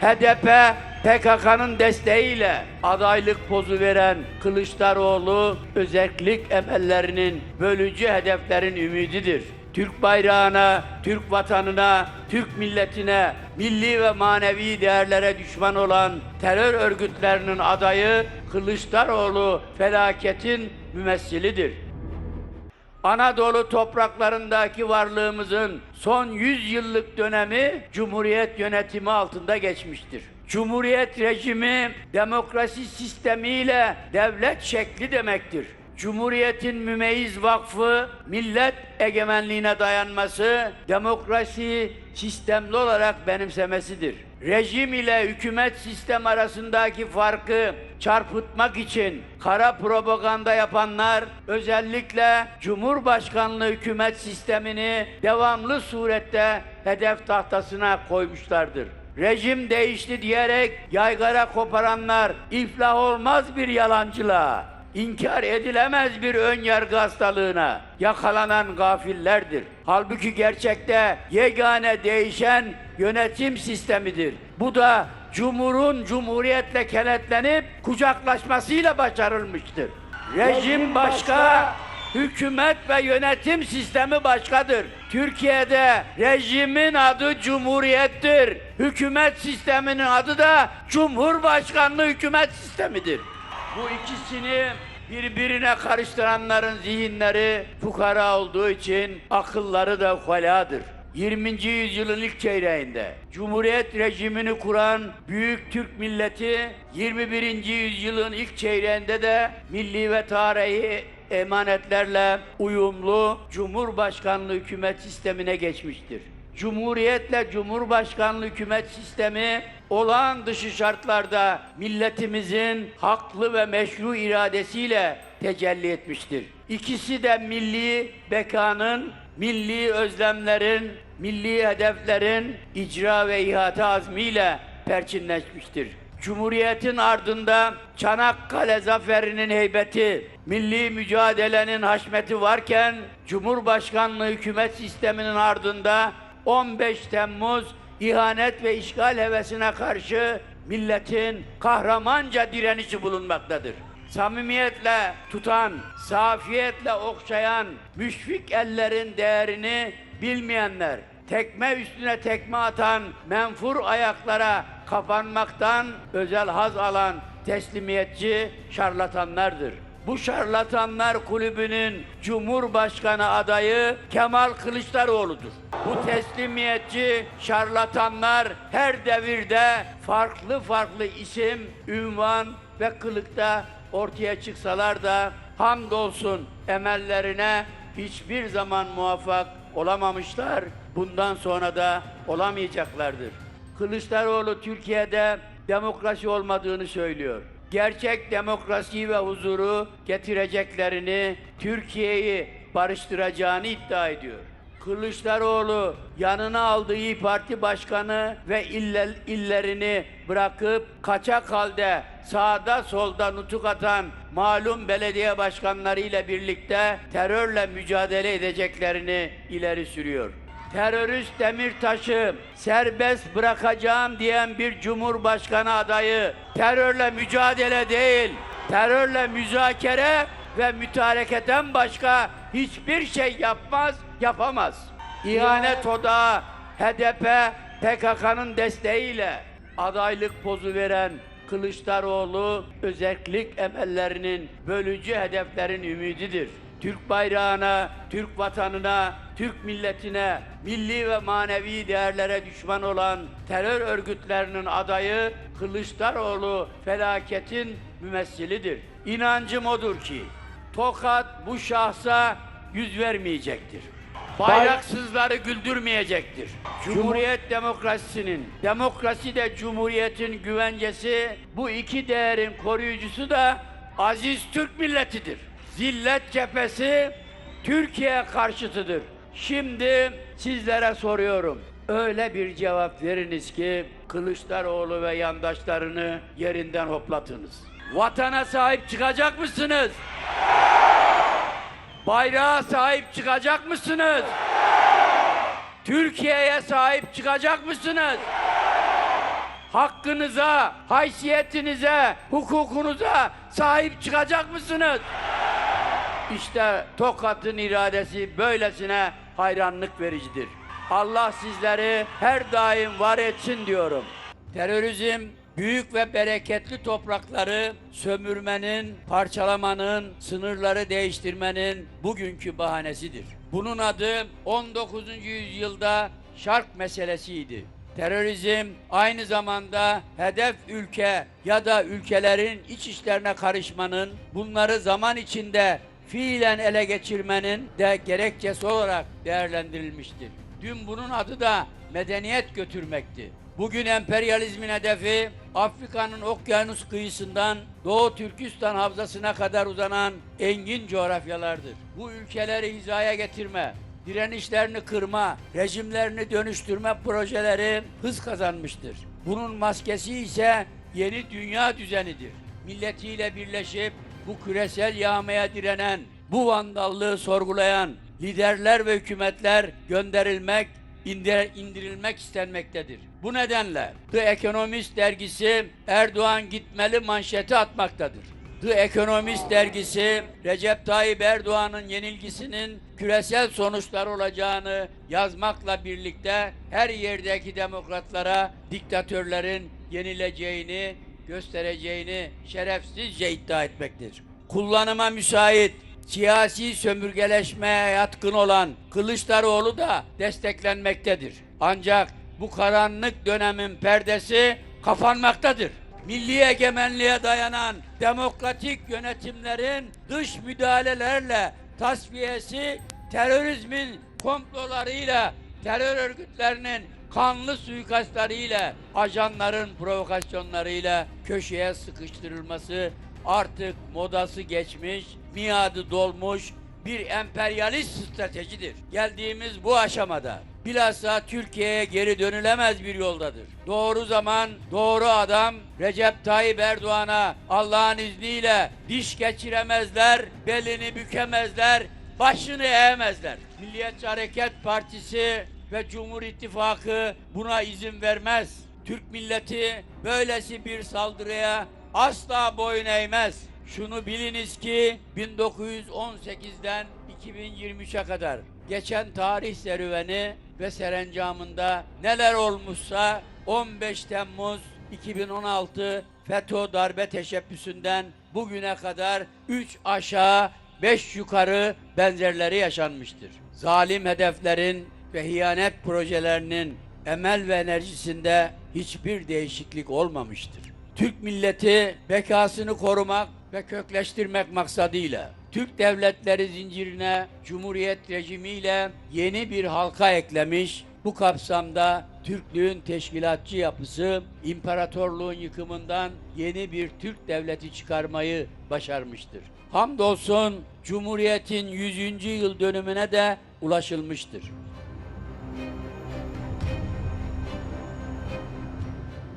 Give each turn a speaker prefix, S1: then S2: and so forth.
S1: HDP PKK'nın desteğiyle adaylık pozu veren Kılıçdaroğlu özellik emellerinin bölücü hedeflerin ümididir. Türk bayrağına, Türk vatanına, Türk milletine, milli ve manevi değerlere düşman olan terör örgütlerinin adayı Kılıçdaroğlu felaketin mümessilidir. Anadolu topraklarındaki varlığımızın son 100 yıllık dönemi Cumhuriyet yönetimi altında geçmiştir. Cumhuriyet rejimi demokrasi sistemiyle devlet şekli demektir. Cumhuriyetin mümeyyiz vakfı millet egemenliğine dayanması, demokrasi sistemli olarak benimsemesidir. Rejim ile hükümet sistem arasındaki farkı çarpıtmak için kara propaganda yapanlar özellikle Cumhurbaşkanlığı hükümet sistemini devamlı surette hedef tahtasına koymuşlardır. Rejim değişti diyerek yaygara koparanlar iflah olmaz bir yalancılığa, inkar edilemez bir ön yargı hastalığına yakalanan gafillerdir. Halbuki gerçekte yegane değişen yönetim sistemidir. Bu da Cumhur'un cumhuriyetle kenetlenip kucaklaşmasıyla başarılmıştır. Rejim başka, hükümet ve yönetim sistemi başkadır. Türkiye'de rejimin adı cumhuriyettir. Hükümet sisteminin adı da Cumhurbaşkanlığı hükümet sistemidir. Bu ikisini birbirine karıştıranların zihinleri fukara olduğu için akılları da ukaladır. 20. yüzyılın ilk çeyreğinde Cumhuriyet rejimini kuran büyük Türk milleti 21. yüzyılın ilk çeyreğinde de milli ve tarihi emanetlerle uyumlu Cumhurbaşkanlığı hükümet sistemine geçmiştir. Cumhuriyetle Cumhurbaşkanlığı hükümet sistemi olağan dışı şartlarda milletimizin haklı ve meşru iradesiyle tecelli etmiştir. İkisi de milli bekanın, milli özlemlerin, milli hedeflerin icra ve ihate azmiyle perçinleşmiştir. Cumhuriyetin ardında Çanakkale zaferinin heybeti, milli mücadelenin haşmeti varken Cumhurbaşkanlığı hükümet sisteminin ardında 15 Temmuz ihanet ve işgal hevesine karşı milletin kahramanca direnişi bulunmaktadır. Samimiyetle tutan, safiyetle okşayan, müşfik ellerin değerini bilmeyenler, tekme üstüne tekme atan menfur ayaklara kapanmaktan özel haz alan teslimiyetçi şarlatanlardır. Bu şarlatanlar kulübünün Cumhurbaşkanı adayı Kemal Kılıçdaroğlu'dur. Bu teslimiyetçi şarlatanlar her devirde farklı farklı isim, ünvan ve kılıkta ortaya çıksalar da hamdolsun emellerine hiçbir zaman muvaffak olamamışlar. Bundan sonra da olamayacaklardır. Kılıçdaroğlu Türkiye'de demokrasi olmadığını söylüyor. Gerçek demokrasiyi ve huzuru getireceklerini, Türkiye'yi barıştıracağını iddia ediyor. Kılıçdaroğlu yanına aldığı İYİ Parti Başkanı ve iller, illerini bırakıp kaçak halde sağda solda nutuk atan malum belediye başkanları ile birlikte terörle mücadele edeceklerini ileri sürüyor terörist Demirtaş'ı serbest bırakacağım diyen bir cumhurbaşkanı adayı terörle mücadele değil, terörle müzakere ve mütareketen başka hiçbir şey yapmaz, yapamaz. İhanet odağı HDP PKK'nın desteğiyle adaylık pozu veren Kılıçdaroğlu özellik emellerinin bölücü hedeflerin ümididir. Türk bayrağına, Türk vatanına, Türk milletine, milli ve manevi değerlere düşman olan terör örgütlerinin adayı Kılıçdaroğlu felaketin mümessilidir. İnancım odur ki Tokat bu şahsa yüz vermeyecektir. Bayraksızları güldürmeyecektir. Cumhuriyet demokrasisinin, demokrasi de cumhuriyetin güvencesi, bu iki değerin koruyucusu da aziz Türk milletidir. Zillet cephesi Türkiye karşıtıdır. Şimdi sizlere soruyorum. Öyle bir cevap veriniz ki Kılıçdaroğlu ve yandaşlarını yerinden hoplatınız. Vatana sahip çıkacak mısınız? Bayrağa sahip çıkacak mısınız? Türkiye'ye sahip çıkacak mısınız? hakkınıza, haysiyetinize, hukukunuza sahip çıkacak mısınız? İşte Tokat'ın iradesi böylesine hayranlık vericidir. Allah sizleri her daim var etsin diyorum. Terörizm büyük ve bereketli toprakları sömürmenin, parçalamanın, sınırları değiştirmenin bugünkü bahanesidir. Bunun adı 19. yüzyılda şark meselesiydi. Terörizm aynı zamanda hedef ülke ya da ülkelerin iç işlerine karışmanın, bunları zaman içinde fiilen ele geçirmenin de gerekçesi olarak değerlendirilmiştir. Dün bunun adı da medeniyet götürmekti. Bugün emperyalizmin hedefi Afrika'nın okyanus kıyısından Doğu Türkistan havzasına kadar uzanan engin coğrafyalardır. Bu ülkeleri hizaya getirme, direnişlerini kırma, rejimlerini dönüştürme projeleri hız kazanmıştır. Bunun maskesi ise yeni dünya düzenidir. Milletiyle birleşip bu küresel yağmaya direnen, bu vandallığı sorgulayan liderler ve hükümetler gönderilmek, indir- indirilmek istenmektedir. Bu nedenle The Economist dergisi Erdoğan gitmeli manşeti atmaktadır. The Economist dergisi Recep Tayyip Erdoğan'ın yenilgisinin küresel sonuçlar olacağını yazmakla birlikte her yerdeki demokratlara diktatörlerin yenileceğini göstereceğini şerefsizce iddia etmektir. Kullanıma müsait siyasi sömürgeleşmeye yatkın olan Kılıçdaroğlu da desteklenmektedir. Ancak bu karanlık dönemin perdesi kapanmaktadır. Milli egemenliğe dayanan demokratik yönetimlerin dış müdahalelerle tasfiyesi terörizmin komplolarıyla terör örgütlerinin kanlı suikastlarıyla, ajanların provokasyonlarıyla köşeye sıkıştırılması artık modası geçmiş, miadı dolmuş bir emperyalist stratejidir. Geldiğimiz bu aşamada bilhassa Türkiye'ye geri dönülemez bir yoldadır. Doğru zaman, doğru adam Recep Tayyip Erdoğan'a Allah'ın izniyle diş geçiremezler, belini bükemezler, başını eğemezler. Milliyetçi Hareket Partisi ve Cumhur İttifakı buna izin vermez. Türk milleti böylesi bir saldırıya asla boyun eğmez. Şunu biliniz ki 1918'den 2023'e kadar geçen tarih serüveni ve serencamında neler olmuşsa 15 Temmuz 2016 FETÖ darbe teşebbüsünden bugüne kadar 3 aşağı 5 yukarı benzerleri yaşanmıştır. Zalim hedeflerin ve hiyanet projelerinin emel ve enerjisinde hiçbir değişiklik olmamıştır. Türk milleti bekasını korumak ve kökleştirmek maksadıyla Türk devletleri zincirine Cumhuriyet rejimiyle yeni bir halka eklemiş. Bu kapsamda Türklüğün teşkilatçı yapısı imparatorluğun yıkımından yeni bir Türk devleti çıkarmayı başarmıştır. Hamdolsun Cumhuriyet'in 100. yıl dönümüne de ulaşılmıştır.